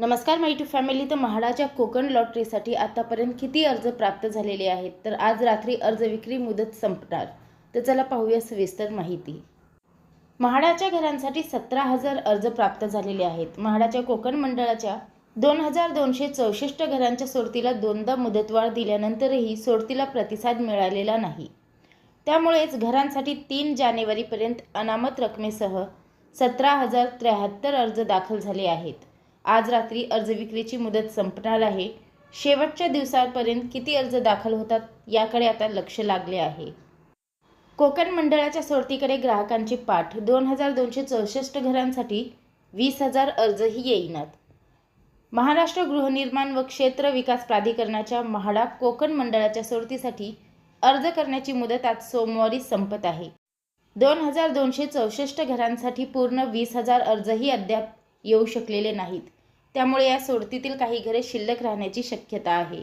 नमस्कार माय to family तर म्हाडाच्या कोकण लॉटरीसाठी आतापर्यंत किती अर्ज प्राप्त झालेले आहेत? तर आज रात्री अर्ज विक्री मुदत संपणार. तर चला पाहूया सविस्तर माहिती. म्हाडाच्या घरांसाठी सतरा हजार अर्ज प्राप्त झालेले आहेत. म्हाडाच्या कोकण मंडळाच्या दोन हजार दोनशे चौसष्ट घरांच्या सोडतीला दोनदा मुदतवाढ दिल्यानंतरही सोडतीला प्रतिसाद मिळालेला नाही. त्यामुळेच घरांसाठी तीन जानेवारीपर्यंत अनामत रकमेसह सतरा हजार त्र्याहत्तर अर्ज दाखल झाले आहेत. आज रात्री अर्ज विक्रीची मुदत संपणार आहे. शेवटच्या दिवसापर्यंत किती अर्ज दाखल होतात याकडे आता लक्ष लागले आहे. कोकण मंडळाच्या सोडतीकडे ग्राहकांची पाठ. दोन हजार दोनशे चौसष्ट घरांसाठी वीस हजार अर्जही येईनात. महाराष्ट्र गृहनिर्माण व क्षेत्र विकास प्राधिकरणाच्या म्हाडा कोकण मंडळाच्या सोडतीसाठी अर्ज करण्याची मुदत आज सोमवारी संपत आहे. दोन हजार दोनशे चौसष्ट घरांसाठी पूर्ण वीस हजार अर्जही अद्याप येऊ शकलेले नाहीत. त्यामुळे या सोडतीतील काही घरे शिल्लक राहण्याची शक्यता आहे.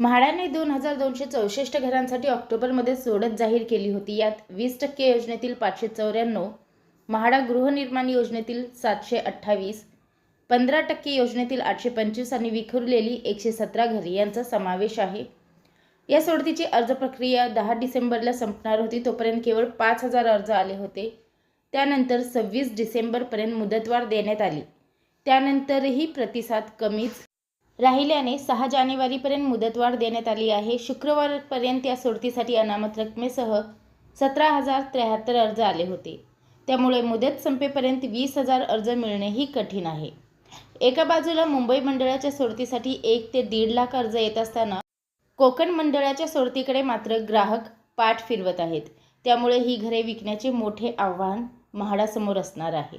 म्हाडाने दोन हजार दोनशे चौसष्ट घरांसाठी ऑक्टोबरमध्ये सोडत जाहीर केली होती. यात वीस टक्के योजनेतील पाचशे चौऱ्याण्णव म्हाडा गृहनिर्माण योजनेतील सातशे अठ्ठावीस पंधरा टक्के योजनेतील आठशे पंचवीस आणि विखुरलेली एकशे सतरा घरे यांचा समावेश आहे. या सोडतीची अर्ज प्रक्रिया दहा डिसेंबरला संपणार होती तोपर्यंत केवळ पाच हजार अर्ज आले होते. त्यानंतर सव्वीस डिसेंबरपर्यंत मुदतवाढ देण्यात आली. त्यानंतरही प्रतिसाद कमीच राहिल्याने सहा जानेवारीपर्यंत मुदतवाढ देण्यात आली आहे. शुक्रवारपर्यंत या सोडतीसाठी अनामत रकमेसह सतरा हजार त्र्याहत्तर अर्ज आले होते. त्यामुळे मुदत संपेपर्यंत वीस हजार अर्ज मिळणेही कठीण आहे. एका बाजूला मुंबई मंडळाच्या सोडतीसाठी एक ते दीड लाख अर्ज येत असताना कोकण मंडळाच्या सोडतीकडे मात्र ग्राहक पाठ फिरवत आहेत. त्यामुळे ही घरे विकण्याचे मोठे आव्हान म्हाडासमोर असणार आहे.